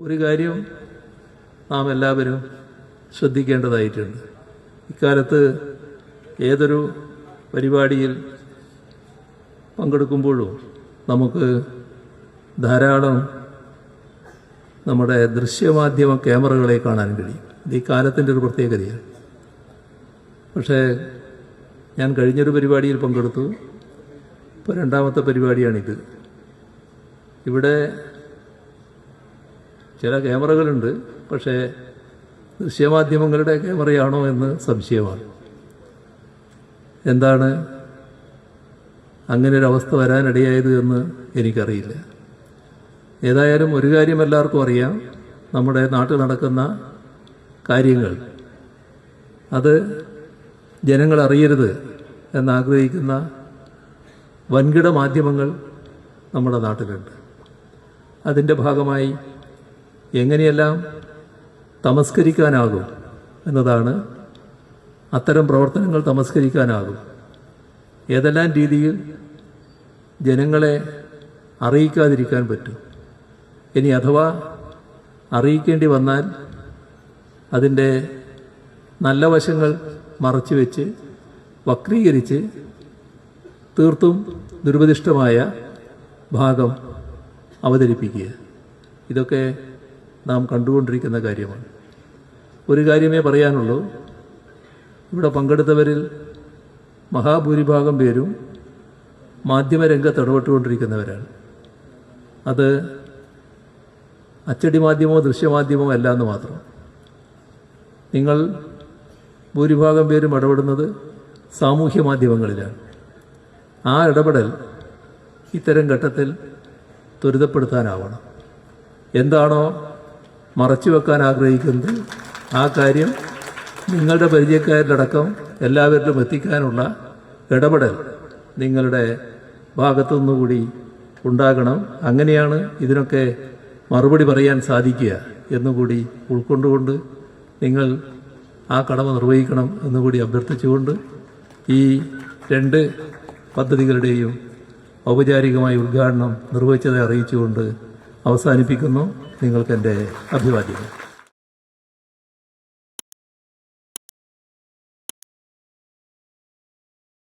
ഒരു കാര്യം നാം എല്ലാവരും ശ്രദ്ധിക്കേണ്ടതായിട്ടുണ്ട്. ഇക്കാലത്ത് ഏതൊരു പരിപാടിയിൽ പങ്കെടുക്കുമ്പോഴും നമുക്ക് ധാരാളം നമ്മുടെ ദൃശ്യമാധ്യമ ക്യാമറകളെ കാണാൻ കഴിയും. ഇത് ഈ കാലത്തിന്റെ ഒരു പ്രത്യേകതയാണ്. പക്ഷേ ഞാൻ കഴിഞ്ഞൊരു പരിപാടിയിൽ പങ്കെടുത്തു. ഇപ്പോൾ രണ്ടാമത്തെ പരിപാടിയാണിത്. ഇവിടെ ചില ക്യാമറകളുണ്ട് പക്ഷേ ദൃശ്യമാധ്യമങ്ങളുടെ ക്യാമറയാണോ എന്ന് സംശയമാണ്. എന്താണ് അങ്ങനെ ഒരു അവസ്ഥ വരാനിടയായത് എന്ന് എനിക്കറിയില്ല. ഏതായാലും ഒരു കാര്യം എല്ലാവർക്കും അറിയാം. നമ്മുടെ നാട്ടിൽ നടക്കുന്ന കാര്യങ്ങൾ. അത് ജനങ്ങൾ അറിയരുത് എന്നാഗ്രഹിക്കുന്ന വൻകിട മാധ്യമങ്ങൾ നമ്മുടെ നാട്ടിലുണ്ട്. അതിന്റെ ഭാഗമായി എങ്ങനെയെല്ലാം തമസ്കരിക്കാനാകും എന്നതാണ് അത്തരം പ്രവർത്തനങ്ങൾ തമസ്കരിക്കാനാകും. ഏതെല്ലാം രീതിയിൽ ജനങ്ങളെ അറിയിക്കാതിരിക്കാൻ പറ്റും. ഇനി അഥവാ അറിയിക്കേണ്ടി വന്നാൽ അതിന്റെ നല്ല വശങ്ങൾ മറച്ചു വെച്ച് വക്രീകരിച്ച് തീർത്തും ദുരുപദിഷ്ടമായ ഭാഗം അവതരിപ്പിക്കുക. ഇതൊക്കെ നാം കണ്ടുകൊണ്ടിരിക്കുന്ന കാര്യമാണ്. ഒരു കാര്യമേ പറയാനുള്ളൂ. ഇവിടെ പങ്കെടുത്തവരിൽ മഹാഭൂരിഭാഗം പേരും മാധ്യമരംഗത്ത് ഇടപെട്ടുകൊണ്ടിരിക്കുന്നവരാണ്. അത് അച്ചടി മാധ്യമമോ ദൃശ്യമാധ്യമമോ അല്ല എന്ന് മാത്രം. നിങ്ങൾ ഭൂരിഭാഗം പേരും ഇടപെടുന്നത് സാമൂഹ്യ മാധ്യമങ്ങളിലാണ്. ആ ഇടപെടൽ ഇത്തരം ഘട്ടത്തിൽ ത്വരിതപ്പെടുത്താനാവണം. എന്താണോ മറച്ചു വെക്കാൻ ആഗ്രഹിക്കുന്നത് ആ കാര്യം നിങ്ങളുടെ പരിചയക്കാരിലടക്കം എല്ലാവരിലും എത്തിക്കാനുള്ള ഇടപെടൽ നിങ്ങളുടെ ഭാഗത്തുനിന്നുകൂടി ഉണ്ടാകണം. അങ്ങനെയാണ് ഇതിനൊക്കെ മറുപടി പറയാൻ സാധിക്കുക എന്നുകൂടി ഉൾക്കൊണ്ടുകൊണ്ട് നിങ്ങൾ ആ കടമ നിർവഹിക്കണം എന്നുകൂടി അഭ്യർത്ഥിച്ചുകൊണ്ട് ഈ രണ്ട് പദ്ധതികളുടെയും ഔപചാരികമായ ഉദ്ഘാടനം നിർവഹിച്ചതായി അറിയിച്ചുകൊണ്ട് അവസാനിപ്പിക്കുന്നു. നിങ്ങൾക്ക് എന്റെ അഭിവാദ്യങ്ങൾ.